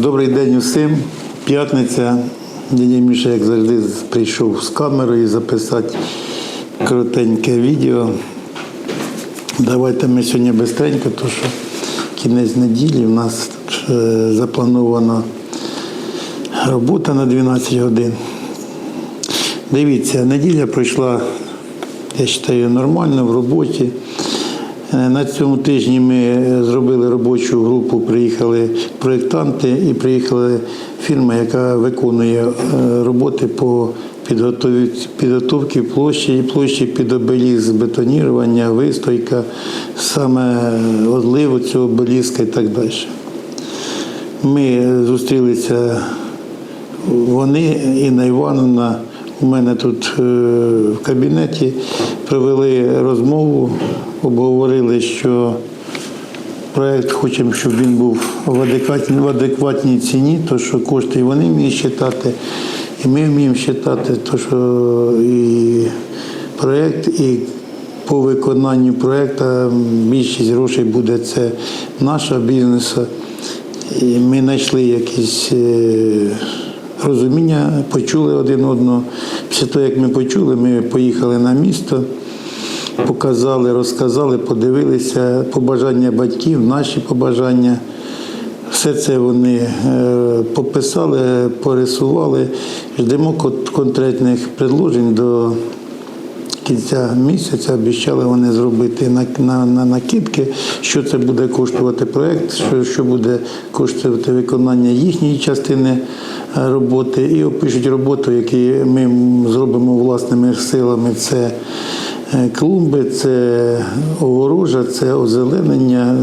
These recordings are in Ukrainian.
Добрий день усім. П'ятниця. Дядя Міша, як завжди, прийшов з камерою записати коротеньке відео. Давайте ми сьогодні швидко, тому що кінець неділі у нас е, запланована робота на 12 годин. Дивіться, неділя пройшла, я вважаю, нормально в роботі. Е, На цьому тижні ми е, зробили робочу групу, приїхали проєктанти і приїхала фірма, яка виконує е, роботи по підготовці площі, площі під обеліск, бетонірування, вистойка, саме одливу цього обеліска і так далі. Ми зустрілися вони, Інна Івановна, у мене тут е, в кабінеті провели розмову, обговорили, що проєкт хочемо, щоб він був в адекватній, в адекватній ціні, то що кошти і вони вміють считати, і ми вміємо считати, то що і проєкт, і по виконанню проєкту більшість грошей буде це нашого бізнесу. І ми знайшли якісь е, розуміння, почули один одного. Після того, як ми почули, ми поїхали на місто, показали, розказали, подивилися побажання батьків, наші побажання. Все це вони е, пописали, порисували. Ждемо кон- конкретних предложень до кінця місяця обіцяли вони зробити на, на, на накидки, що це буде коштувати проєкт, що, що буде коштувати виконання їхньої частини е, роботи, і опишуть роботу, яку ми зробимо власними силами. Це е, клумби, це огорожа, це озеленення,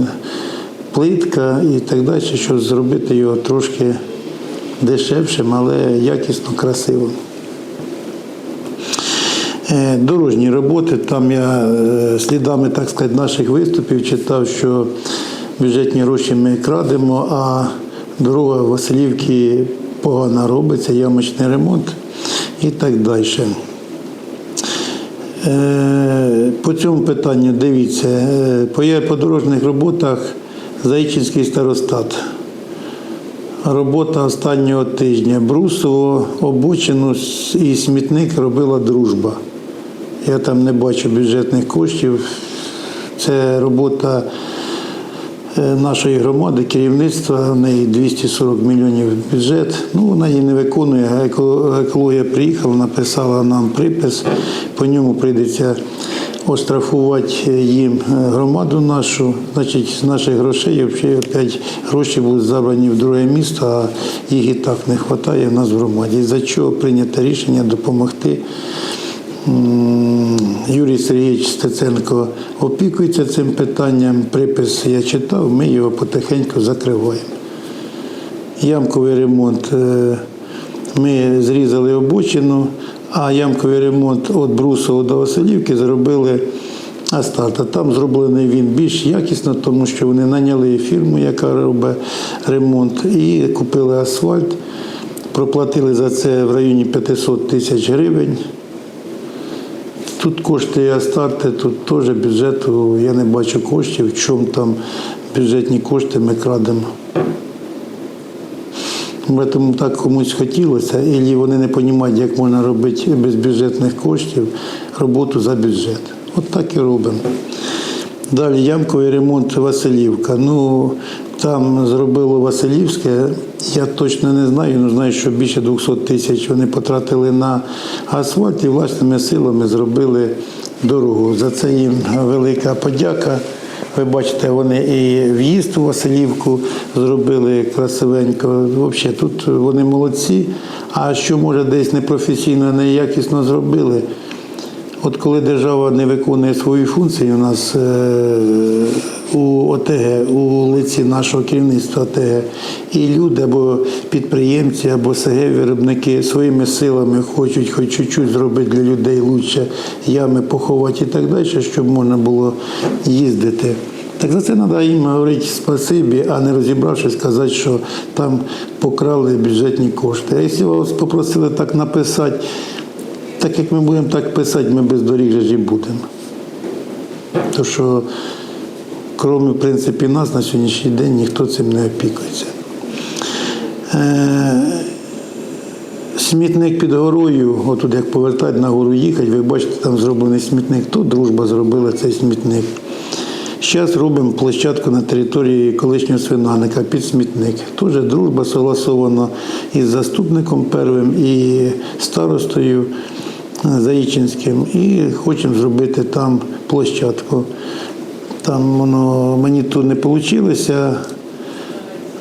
плитка і так далі, щоб зробити його трошки дешевшим, але якісно красивим. Е, Дорожні роботи, там я е, слідами, так сказати, наших виступів читав, що бюджетні гроші ми крадемо, а дорога Василівки погано робиться, ямочний ремонт і так далі. Е, По цьому питанню дивіться, по є- по дорожніх роботах Заїчинський старостат. Робота останнього тижня. Брусово, обочину і смітник робила дружба. Я там не бачу бюджетних коштів. Це робота е, нашої громади, керівництва, в неї 240 мільйонів бюджет. Ну, вона її не виконує. Екологія приїхала, написала нам припис, по ньому прийдеться оштрафувати їм е, громаду нашу. Значить, з наших грошей взагалі гроші будуть забрані в друге місто, а їх і так не вистачає в нас в громаді. За чого прийнято рішення допомогти. Юрій Сергійович Стеценко опікується цим питанням. Припис я читав, ми його потихеньку закриваємо. Ямковий ремонт. е, Ми зрізали обочину, а ямковий ремонт від Брусова до Василівки зробили асфальт. А Там зроблений він більш якісно, тому що вони наняли фірму, яка робить ремонт, і купили асфальт. Проплатили за це в районі 500 тисяч гривень. Тут кошти Астарти, тут теж бюджету, я не бачу коштів, в чому там бюджетні кошти ми крадемо. Тому так комусь хотілося, і вони не розуміють, як можна робити без бюджетних коштів роботу за бюджет. От так і робимо. Далі ямковий ремонт Василівка. Ну там зробило Василівське. Я точно не знаю, але знаю, що більше 200 тисяч вони потратили на асфальт і власними силами зробили дорогу. За це їм велика подяка. Ви бачите, вони і в'їзд у Василівку зробили красивенько. Взагалі, тут вони молодці. А що може десь непрофесійно, неякісно зробили? От коли держава не виконує свої функції, у нас е, у ОТГ, у лиці нашого керівництва ОТГ, і люди або підприємці, або СГ-виробники своїми силами хочуть хоч чуть-чуть зробити для людей лучше ями поховати і так далі, щоб можна було їздити. Так за це треба їм говорити спасибі, а не розібравшись, сказати, що там покрали бюджетні кошти. А якщо вас попросили так написати, так як ми будемо так писати, ми без доріг будемо. То що, крім, в принципі, нас на сьогоднішній день ніхто цим не опікується. Е, Смітник під горою, отут як повертати на гору їхати, ви бачите, там зроблений смітник. Тут дружба зробила цей смітник. Зараз робимо площадку на території колишнього свинарника під смітник. Теж дружба согласована із заступником первим і старостою е, Заїчинським. І хочемо зробити там площадку. Там воно мені тут не вийшло.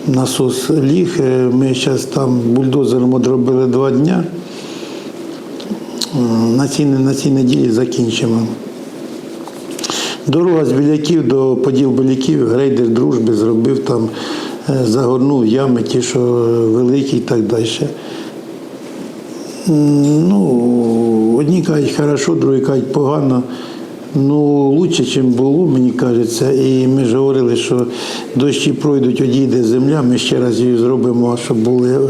Насос ліг. Е, Ми зараз там бульдозером одробили два дня. На цій, на цій неділі закінчимо. Дорога з біляків до поділ біляків, грейдер дружби зробив там, е, загорнув ями, ті, що великі і так далі. Ну, одні кажуть хорошо, другі кажуть погано. Ну, лучше, ніж було, мені кажеться. І ми ж говорили, що дощі пройдуть, одійде земля, ми ще раз її зробимо, щоб були е,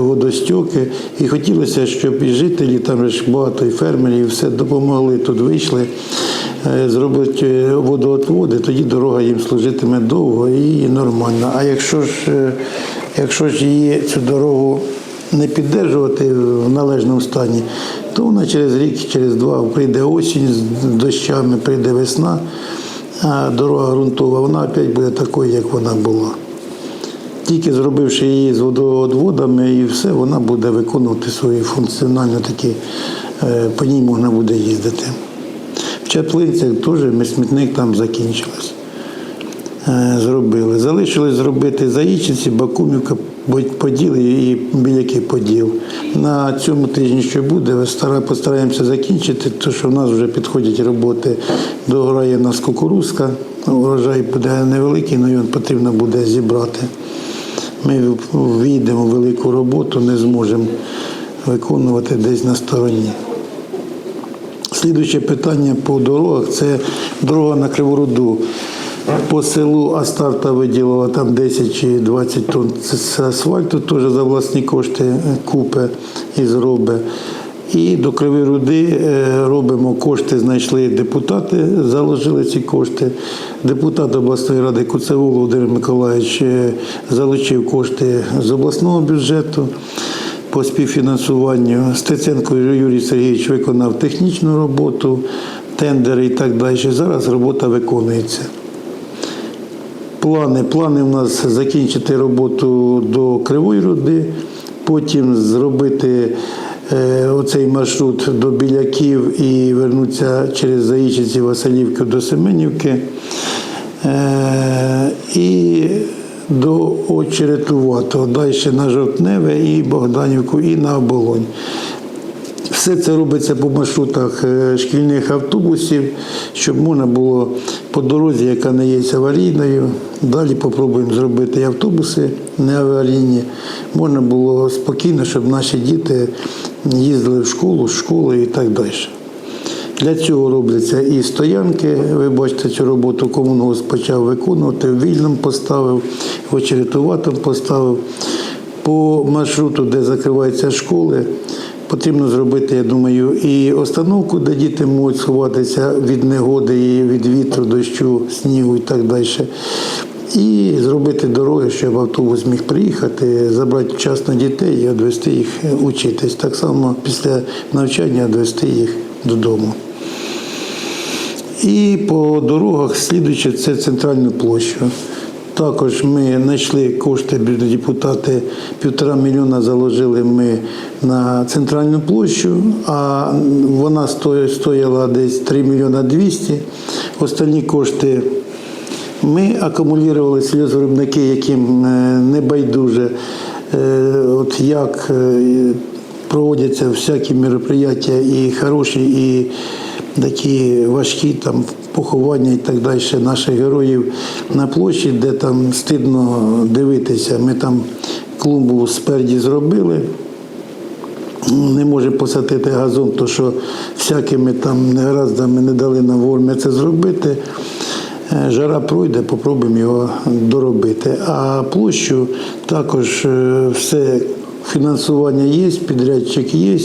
водостьоки. І хотілося, щоб і жителі, там ж багато і фермерів, все допомогли, тут вийшли, е, зробити е, водоотводи, тоді дорога їм служитиме довго і нормально. А якщо ж, е, якщо ж її цю дорогу не піддержувати в належному стані, то вона через рік, через два прийде осінь з дощами, прийде весна, а дорога ґрунтова, вона опять буде такою, як вона була. Тільки зробивши її з водоодводами і все, вона буде виконувати свої функціональні такі, е, по ній можна буде їздити. В Чаплинцях теж смітник там закінчилось. Е, Зробили. Залишилось зробити Заїчиці, Бакумівка, Поділ і Біляки Поділ. На цьому тижні, що буде, постараємося закінчити, тому що в нас вже підходять роботи. Дограє нас кукурузка, урожай буде невеликий, але його потрібно буде зібрати. Ми війдемо в велику роботу, не зможемо виконувати десь на стороні. Слідуюче питання по дорогах це дорога на Кривороду. По селу Астарта виділила там 10 чи 20 тонн це асфальту, теж за власні кошти е, купе і зробить. І до Кривої Руди е, робимо кошти, знайшли депутати, заложили ці кошти. Депутат обласної ради Куцеву Володимир Миколаївич е, залучив кошти з обласного бюджету по співфінансуванню. Стеценко Юрій Сергійович виконав технічну роботу, тендери і так далі. Зараз робота виконується. Плани. Плани у нас закінчити роботу до Кривої Руди, потім зробити е, оцей маршрут до Біляків і вернутися через Заїчиці Василівки до Семенівки. Е, і до Очеретуватого, далі на Жовтневе і Богданівку, і на Оболонь. Все це робиться по маршрутах е, шкільних автобусів, щоб можна було по дорозі, яка не є аварійною. Далі попробуємо зробити автобуси не аварійні. Можна було спокійно, щоб наші діти їздили в школу, з школи і так далі. Для цього робляться і стоянки. Ви бачите, цю роботу комунгос почав виконувати, в Вільному поставив, в Очеретуватому поставив. По маршруту, де закриваються школи, потрібно зробити, я думаю, і остановку, де діти можуть сховатися від негоди, від вітру, дощу, снігу і так далі. І зробити дороги, щоб автобус міг приїхати, забрати вчасно дітей і відвести їх учитись. Так само після навчання відвести їх додому. І по дорогах слідуючи це центральну площу. Також ми знайшли кошти, депутати півтора мільйона заложили ми на центральну площу, а вона стояла десь 3 мільйона 200. Останні кошти ми акумулювали сільгоспвиробники, яким е, не байдуже, е, от як е, проводяться всякі мероприятия і хороші, і такі важкі там поховання і так далі наших героїв на площі, де там стидно дивитися. Ми там клумбу спереді зробили. Не може посадити газон, то що всякими там негараздами не дали нам вовремя це зробити. Е, Жара пройде, попробуємо його доробити. А площу також е, все фінансування є, підрядчик є.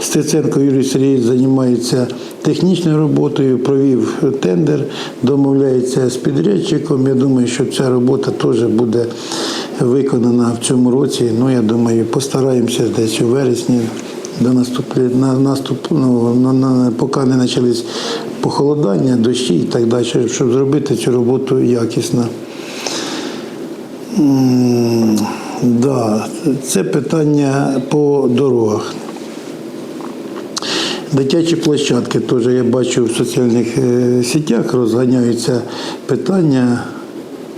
Стеценко Юрій Сергійович займається технічною роботою, провів тендер, домовляється з підрядчиком. Я думаю, що ця робота теж буде виконана в цьому році. Ну, я думаю, постараємося десь у вересні до наступлі, на, наступного, на, на, поки не почались похолодання, дощі і так далі, щоб зробити цю роботу якісно. Да, це питання по дорогах. Дитячі площадки теж я бачу в соціальних е, сітях розганяються питання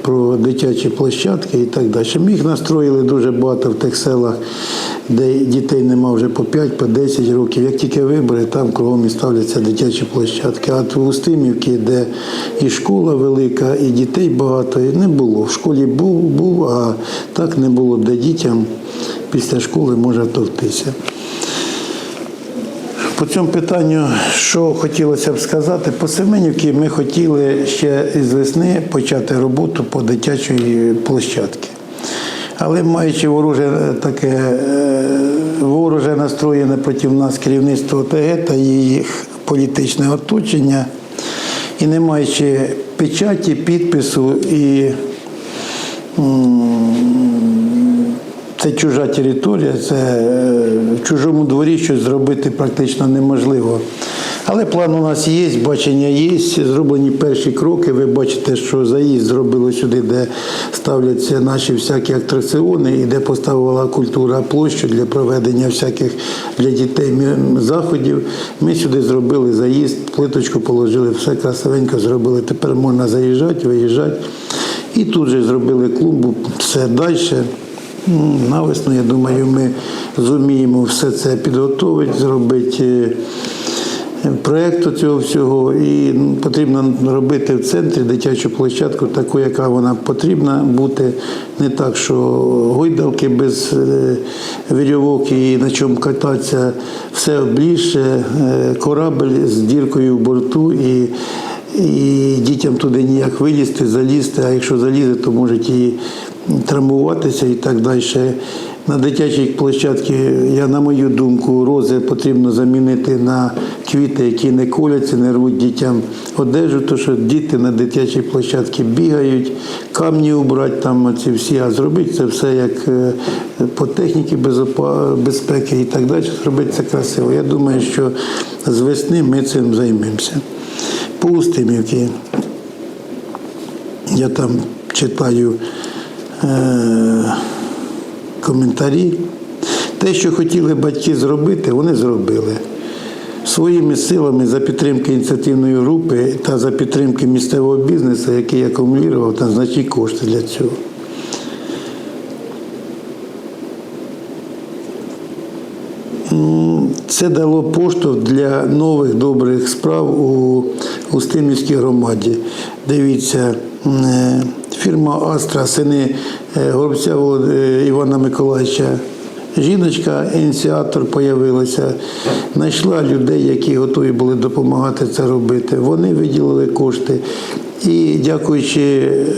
про дитячі площадки і так далі. Ми їх настроїли дуже багато в тих селах, де дітей нема вже по 5, по 10 років. Як тільки вибори, там кругом і ставляться дитячі площадки. А в Устимівці, де і школа велика, і дітей багато, і не було. В школі був, був, а так не було, де дітям після школи може товтися. По цьому питанню, що хотілося б сказати, по Семенівці ми хотіли ще з весни почати роботу по дитячої площадці. Але маючи вороже е, таке е, вороже настроєне проти нас керівництво ОТГ та їх політичне оточення, і не маючи печаті, підпису і це чужа територія, це е, в чужому дворі щось зробити практично неможливо. Але план у нас є, бачення є, зроблені перші кроки. Ви бачите, що заїзд зробили сюди, де ставляться наші всякі атракціони і де поставила культура площу для проведення всяких для дітей заходів. Ми сюди зробили заїзд, плиточку положили, все красивенько зробили. Тепер можна заїжджати, виїжджати. І тут же зробили клумбу, все далі. Ну, Навесно, я думаю, ми зуміємо все це підготовити, зробити е, проєкту цього всього. І потрібно робити в центрі дитячу площадку, таку, яка вона потрібна бути. Не так, що гойдалки без е, вірьовок і на чому кататися, все обліже, е, корабель з діркою в борту. і і дітям туди ніяк вилізти, залізти, а якщо залізе, то можуть і травмуватися і так далі. На дитячій площадці, я, на мою думку, рози потрібно замінити на квіти, які не коляться, не рвуть дітям одежу, тому що діти на дитячій площадці бігають, камні убрати, там ці всі, а зробити це все як е, по техніці безпеки і так далі, зробити це красиво. Я думаю, що з весни ми цим займемося. По Устимівці я там читаю е, коментарі. Те, що хотіли батьки зробити, вони зробили. Своїми силами за підтримки ініціативної групи та за підтримки місцевого бізнесу, який акумулював там значні кошти для цього. Це дало поштовх для нових добрих справ у Устимівській громаді. Дивіться, е, фірма Астра, сини е, Горобця Волод- е, Івана Миколаївича. Жіночка, ініціатор появилася, знайшла людей, які готові були допомагати це робити. Вони виділили кошти. І дякуючи е,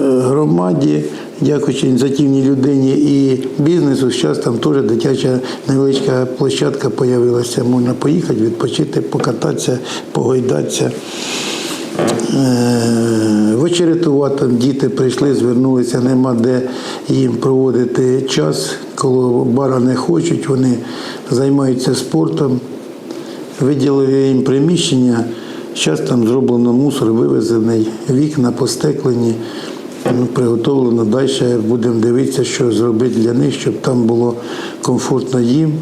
громаді, дякуючи ініціативній людині і бізнесу, зараз там теж дитяча невеличка площадка з'явилася. Можна поїхати, відпочити, покататися, погойдатися. Е, В Очеретова там діти прийшли, звернулися, нема де їм проводити час. Коли бара не хочуть, вони займаються спортом. Виділили їм приміщення. Зараз там зроблено мусор, вивезений, вікна постеклені, ну, приготовлено. Далі будемо дивитися, що зробити для них, щоб там було комфортно їм.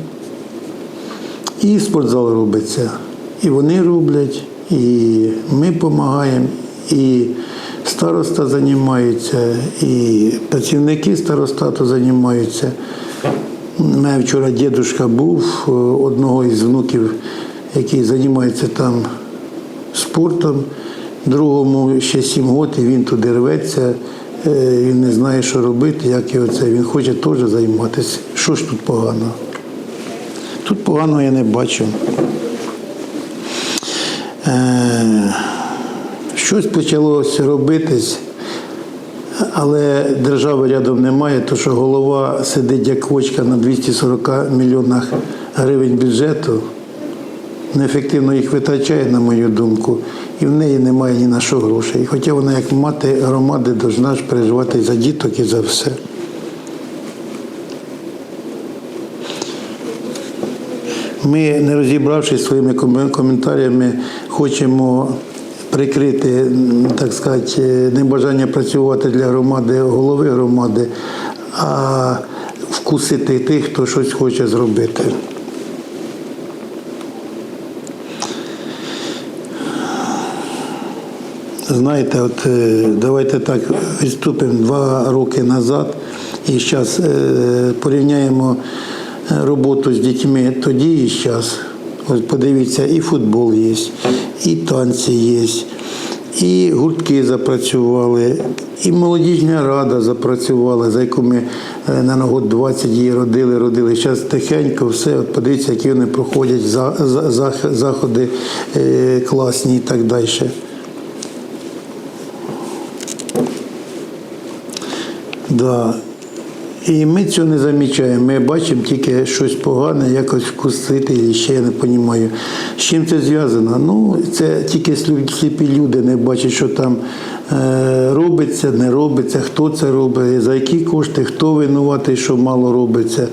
І спортзал робиться. І вони роблять, і ми допомагаємо, і староста займається, і працівники старостату займаються. У мене вчора дідусь був е, одного із внуків, який займається там спортом. Другому ще сім років, він туди рветься, е, він не знає, що робити, як його це. Він хоче теж займатися. Що ж тут поганого? Тут поганого я не бачу. Е, щось почалося робитись, але держави рядом немає, тому що голова сидить як квочка на 240 мільйонах гривень бюджету, неефективно їх витрачає, на мою думку, і в неї немає ні на що грошей. Хоча вона, як мати громади, повинна ж переживати за діток і за все. Ми, не розібравшись своїми коментарями, хочемо прикрити, так сказати, е, небажання працювати для громади, голови громади, а вкусити тих, хто щось хоче зробити. Знаєте, от е, давайте так відступимо два роки назад і зараз порівняємо е, роботу з дітьми тоді і зараз. Подивіться, і футбол є, і танці є, і гуртки запрацювали, і молодіжна рада запрацювала, за яку ми е, на год 20 її родили, родили. Зараз тихенько все, от подивіться, які вони проходять за- за- зах- заходи е, класні і так далі. Да. І ми цього не замічаємо. Ми бачимо тільки щось погане, якось вкусити, і ще я не розумію. З чим це зв'язано? Ну, це тільки сліпі люди не бачать, що там е, робиться, не робиться, хто це робить, за які кошти, хто винуватий, що мало робиться,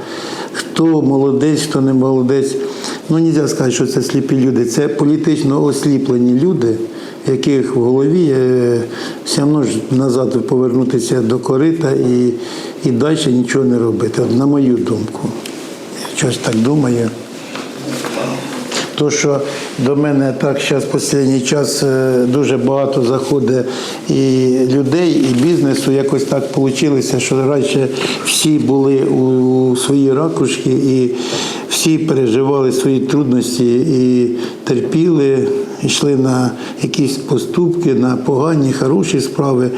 хто молодець, хто не молодець. Ну, не можна сказати, що це сліпі люди. Це політично осліплені люди, яких в голові е, все одно ж назад повернутися до корита і, і далі нічого не робити. На мою думку. Я щось так думаю. То, що до мене так зараз останній час е, дуже багато заходить і людей, і бізнесу. Якось так вийшло, що раніше всі були у своїй ракушці і всі переживали свої трудності і терпіли, йшли на якісь поступки, на погані, хороші справи,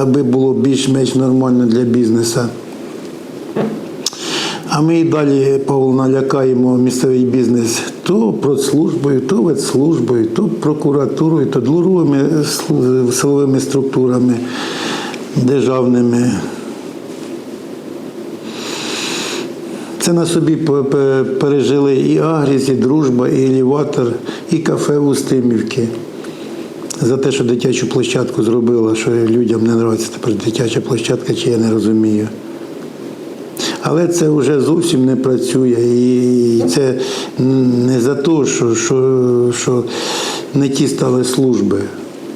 аби було більш-менш нормально для бізнесу. А ми і далі Павло налякаємо місцевий бізнес то продслужбою, то ветслужбою, то прокуратурою, то дворовими силовими структурами державними. Це на собі пе- пе- пережили і Агріс, і Дружба, і Елеватор, і кафе Устимівки. За те, що дитячу площадку зробила, що людям не подобається тепер дитяча площадка, чи я не розумію. Але це вже зовсім не працює. І це не за те, що, що, що не ті стали служби.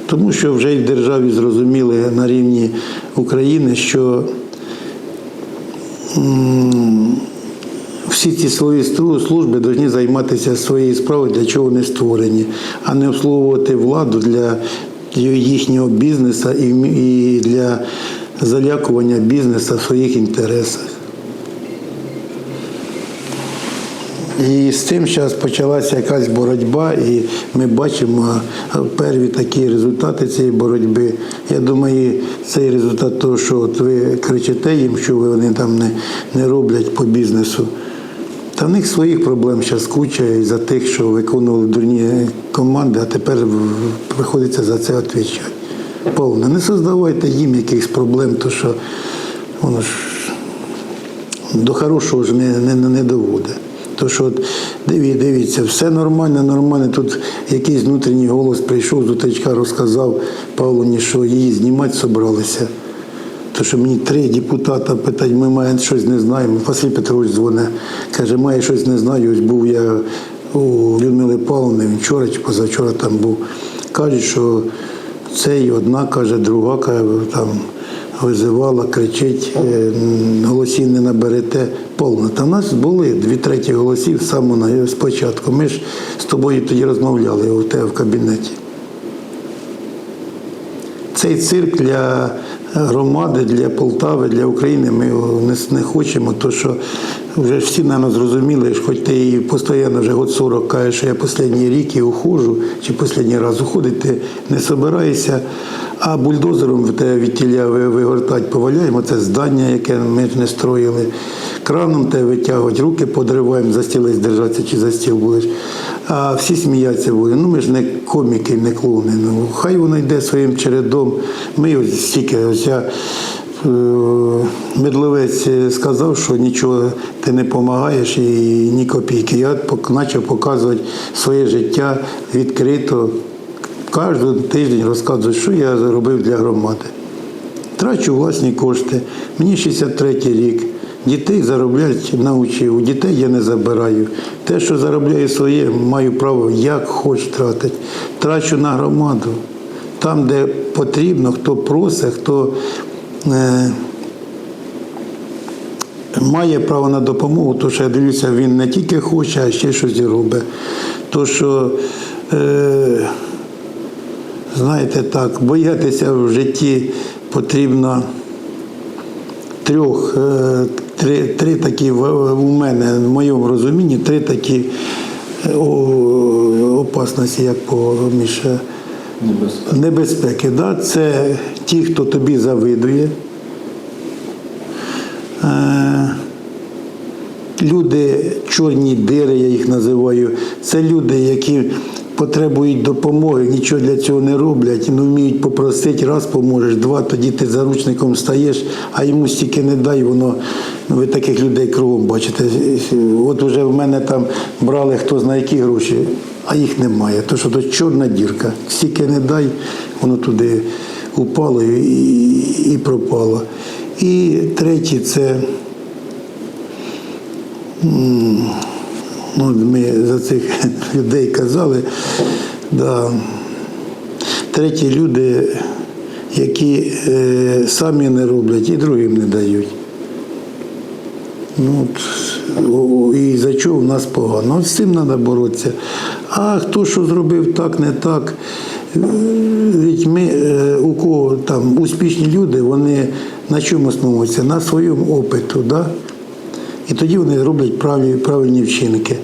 Тому що вже і в державі зрозуміли на рівні України, що всі ці свої служби повинні займатися своєю справою, для чого вони створені, а не обслуговувати владу для їхнього бізнесу і для залякування бізнесу в своїх інтересах. І з цим зараз почалася якась боротьба, і ми бачимо перві такі результати цієї боротьби. Я думаю, цей результат того, що от ви кричите їм, що вони там не, не роблять по бізнесу. Та в них своїх проблем зараз куча і за тих, що виконували дурні команди, а тепер приходиться за це відповідати. Повно. Не создавайте їм якихось проблем, то що воно ж до хорошого ж не, не, не доводить. То що от, диві, дивіться, все нормально, нормально. Тут якийсь внутрішній голос прийшов з утечка, розказав Павловні, що її знімати собралися. То що мені три депутата питають, ми маємо щось не знаємо. Василь Петрович дзвонить, каже, має щось не знаю. Ось був я у Людмили Павловни, він вчора чи позавчора там був. Кажуть, що цей одна каже, друга каже, там визивала, кричить, е, голосів не наберете повно. Та в нас були дві треті голосів на- спочатку. Ми ж з тобою тоді розмовляли у тебе в кабінеті. Цей цирк для громади, для Полтави, для України. Ми його не, хочемо, то що вже всі, мабуть, зрозуміли, хоч ти і постійно вже год 40 кажеш, що я останній рік і ухожу, чи останній раз уходить, ти не собираєшся, а бульдозером в тебе від тіля ви- вигортать поваляємо, це здання, яке ми не строїли, краном тебе витягувати, руки подриваємо, за стілець держатися чи за стіл будеш. А всі сміяться будуть. Ну ми ж не коміки, не клоуни. Ну, хай воно йде своїм чередом. Ми ось стільки, ось я е, Медловець сказав, що нічого ти не допомагаєш і ні копійки. Я почав показувати своє життя відкрито. Кожен тиждень розказую, що я зробив для громади. Трачу власні кошти. Мені 63 рік. Дітей заробляти навчив, у дітей я не забираю. Те, що заробляю своє, маю право як хоч тратити. Трачу на громаду. Там, де потрібно, хто просить, хто е, має право на допомогу, то що я дивлюся, він не тільки хоче, а ще щось і робить. То, що, е, знаєте так, боятися в житті потрібно трьох, е, три, три такі у мене, в моєму розумінні, три такі е, опасності, як поміж е, Небезпека. небезпеки. Да? Це ті, хто тобі завидує. Е, Люди, чорні дири, я їх називаю, це люди, які потребують допомоги, нічого для цього не роблять, не вміють попросити, раз поможеш, два, тоді ти заручником стаєш, а йому стільки не дай, воно ну, ви таких людей кругом бачите. От уже в мене там брали хто знає які гроші, а їх немає. То що то чорна дірка. Стільки не дай, воно туди упало і, і пропало. І третє це. Ну, ми за цих людей казали. Да. Треті люди, які е, самі не роблять і другим не дають. Ну, от, о, і за чого в нас погано. З цим треба боротися. А хто що зробив так, не так. Е, Ведь ми, е, у кого там успішні люди, вони на чому основуються? На своєму опиту. Да? І тоді вони роблять правильні, правильні вчинки.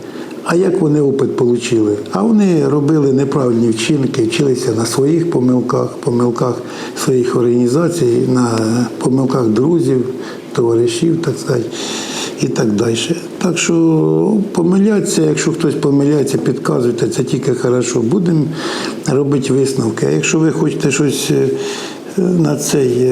А як вони опит отримали? А вони робили неправильні вчинки, вчилися на своїх помилках, помилках своїх організацій, на помилках друзів, товаришів, так сказати, і так далі. Так що помилятися, якщо хтось помиляється, підказуйте, це тільки хорошо. Будемо робити висновки. А якщо ви хочете щось е, на цей.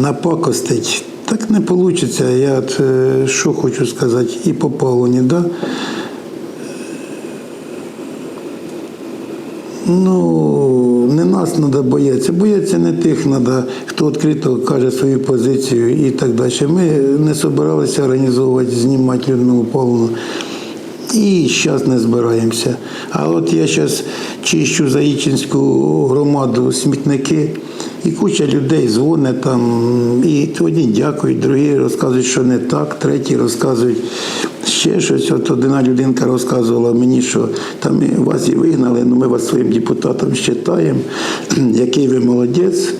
Напакостить. Так не вийде. Я от, е, що хочу сказати, і по Павлоні, да? Ну, не нас треба боятися. Бояться не тих треба, хто відкрито каже свою позицію і так далі. Ми не збиралися організовувати, знімати Людмилу Павловну. І зараз не збираємося. А от я зараз чищу Заїчинську громаду смітники, і куча людей дзвонить там, і одні дякують, другі розказують, що не так, треті розказують ще щось. От одна людинка розказувала мені, що там вас і вигнали, але ми вас своїм депутатом вважаємо, який ви молодець.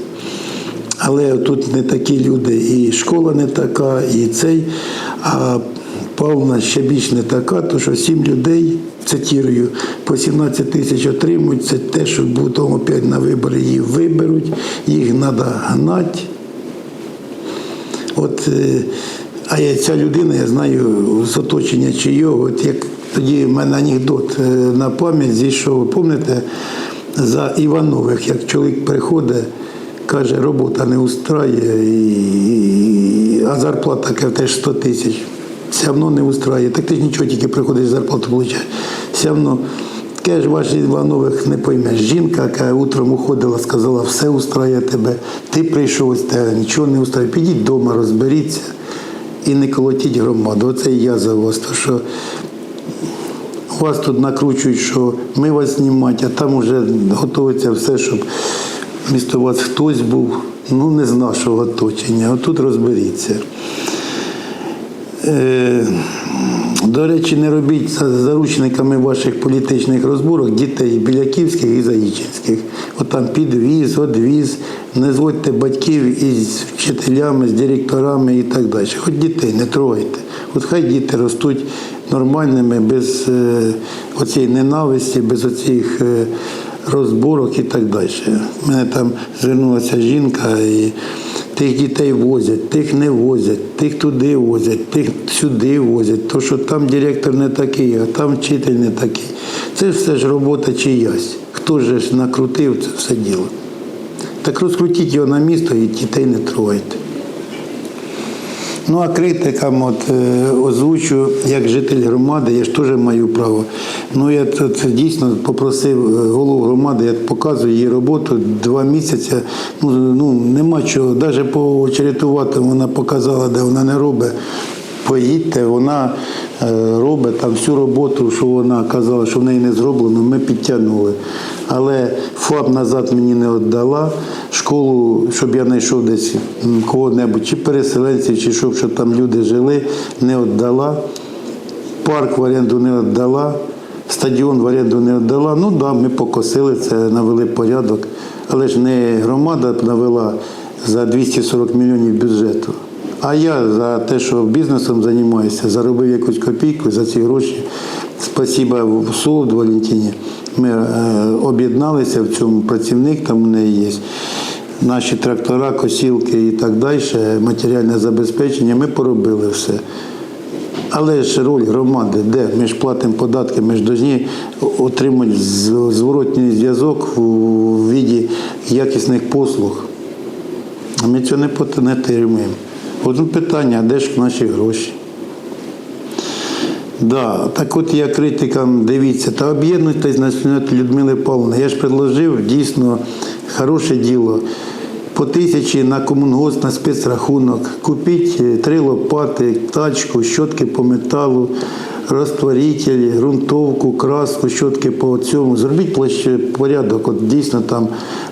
Але тут не такі люди, і школа не така, і цей. А Павловна ще більш не така, то що сім людей, цитірую, по 17 тисяч отримують, це те, що потім опять на вибори її виберуть, їх треба гнати. От, е, а я, ця людина, я знаю, з оточення чийого, от як тоді в мене анекдот е, на пам'ять зійшов, пам'ятаєте, за Іванових, як чоловік приходить, каже, робота не устрає, і, а зарплата теж 100 тисяч. Все одно не устрає. Так ти ж нічого тільки приходиш, зарплату получаєш. Все одно. Ж ваші Іванових не поймеш. Жінка, яка утром уходила, сказала, все устрає тебе. Ти прийшов, ось тебе нічого не устрає. Підіть вдома, розберіться і не колотіть громаду. Оце і я за вас. То, що вас тут накручують, що ми вас знімати, а там вже готується все, щоб місто вас хтось був, ну не з нашого оточення. Отут розберіться. Е, До речі, не робіть за заручниками ваших політичних розборок дітей біляківських і заїчинських. От там підвіз, одвіз, не зводьте батьків із вчителями, з директорами і так далі. Хоч дітей не трогайте. От хай діти ростуть нормальними, без е, оцієї ненависті, без оцих е, розборок і так далі. У мене там звернулася жінка і Тих дітей возять, тих не возять, тих туди возять, тих сюди возять. То, що там директор не такий, а там вчитель не такий. Це все ж робота чиясь. Хто ж ж накрутив це все діло? Так розкрутіть його на місто і дітей не трогайте. Ну а критикам от, е, озвучу, як житель громади, я ж теж маю право. Ну я це, дійсно попросив е, голову громади, я показую її роботу два місяці. Ну, ну нема чого. Навіть по черятувати вона показала, де вона не робить. Поїдьте, вона е, робить там всю роботу, що вона казала, що в неї не зроблено, ми підтягнули. Але ФАП назад мені не віддала. Школу, щоб я знайшов десь кого-небудь, чи переселенців, чи щоб, щоб там люди жили, не віддала. Парк в оренду не віддала, стадіон в оренду не віддала. Ну так, да, ми покосили це, навели порядок. Але ж не громада навела за 240 мільйонів бюджету. А я за те, що бізнесом займаюся, заробив якусь копійку за ці гроші. Спасіба Солод Валентині. Ми е, об'єдналися в цьому працівник, там у неї є. Наші трактора, косілки і так далі, матеріальне забезпечення. Ми поробили все. Але ж роль громади, де ми ж платимо податки, ми ж повинні отримати зворотній зв'язок у віді якісних послуг. А ми цього не отримуємо. Одне питання, а де ж наші гроші? Да, так от я критикам, дивіться, та об'єднуйтесь на Людмили Павловни. Я ж предложив дійсно хороше діло. По тисячі на комунгос на спецрахунок. Купіть е, три лопати, тачку, щотки по металу, розтворителі, ґрунтовку, краску, щотки по цьому. Зробіть площ- порядок. От дійсно там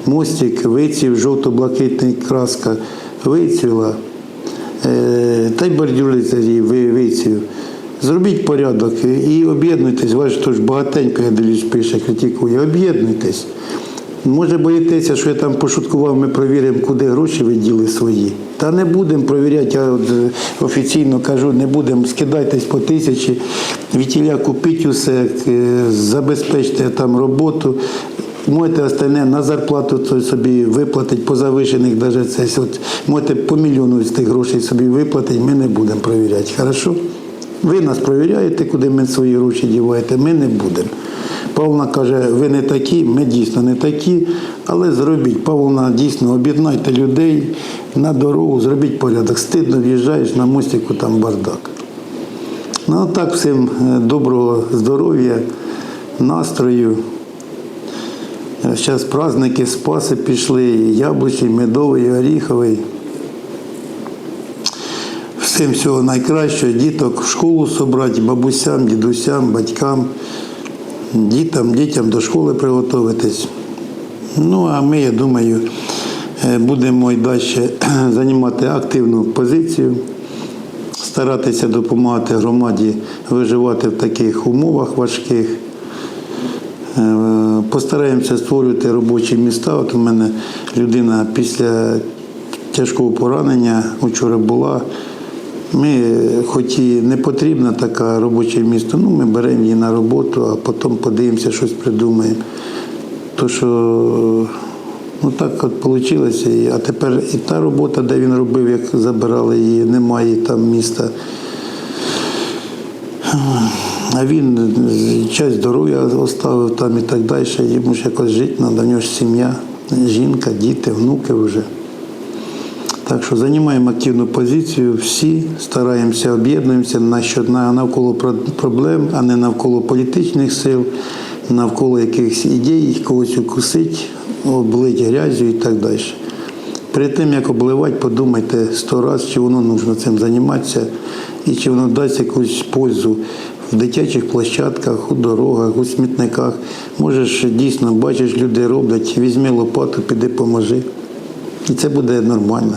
мостик, виців, жовто-блакитний краска, вицвіла. Е, та й бордюрицарі виців. Зробіть порядок і об'єднуйтесь. Ваш ж багатенько, я дивлюсь, пише, критикує. Об'єднуйтесь. Може боїтеся, що я там пошуткував, ми перевіримо, куди гроші ви діли свої. Та не будемо перевіряти, я от е, офіційно кажу, не будемо, скидайтесь по тисячі, вітіля купіть усе, е, забезпечте там роботу. Можете остальне на зарплату собі виплатить по завишених, даже це от, можете по мільйону з тих грошей собі виплатити, ми не будемо перевіряти. Хорошо? Ви нас перевіряєте, куди ми свої гроші діваєте, ми не будемо. Павловна каже, ви не такі, ми дійсно не такі, але зробіть. Павловна, дійсно, об'єднайте людей на дорогу, зробіть порядок. Стидно в'їжджаєш на мостику, там бардак. Ну а так, всім е, доброго здоров'я, настрою. Зараз праздники Спаси пішли, яблучий, медовий, оріховий. Всім всього найкращого, діток в школу собрати, бабусям, дідусям, батькам, дітям, дітям до школи приготуватись. Ну, а ми, я думаю, е, будемо і далі займати активну позицію, старатися допомагати громаді виживати в таких умовах важких. Е, Постараємося створювати робочі міста. От у мене людина після тяжкого поранення вчора була. Ми, хоч і не потрібна така робоче місто, ну ми беремо її на роботу, а потім подивимося, щось придумаємо. То що ну так от вийшло. А тепер і та робота, де він робив, як забирали її, немає там міста. А він часть здоров'я оставив там і так далі. Йому ж якось жити треба, в нього ж сім'я, жінка, діти, внуки вже. Так що займаємо активну позицію, всі стараємося, об'єднуємося навколо проблем, а не навколо політичних сил, навколо якихось ідей, когось укусить, облить грязю і так далі. Перед тим, як обливати, подумайте сто разів, чи воно нужно цим займатися, і чи воно дасть якусь пользу в дитячих площадках, у дорогах, у смітниках. Можеш дійсно бачиш, люди роблять, візьми лопату, піди поможи. І це буде нормально.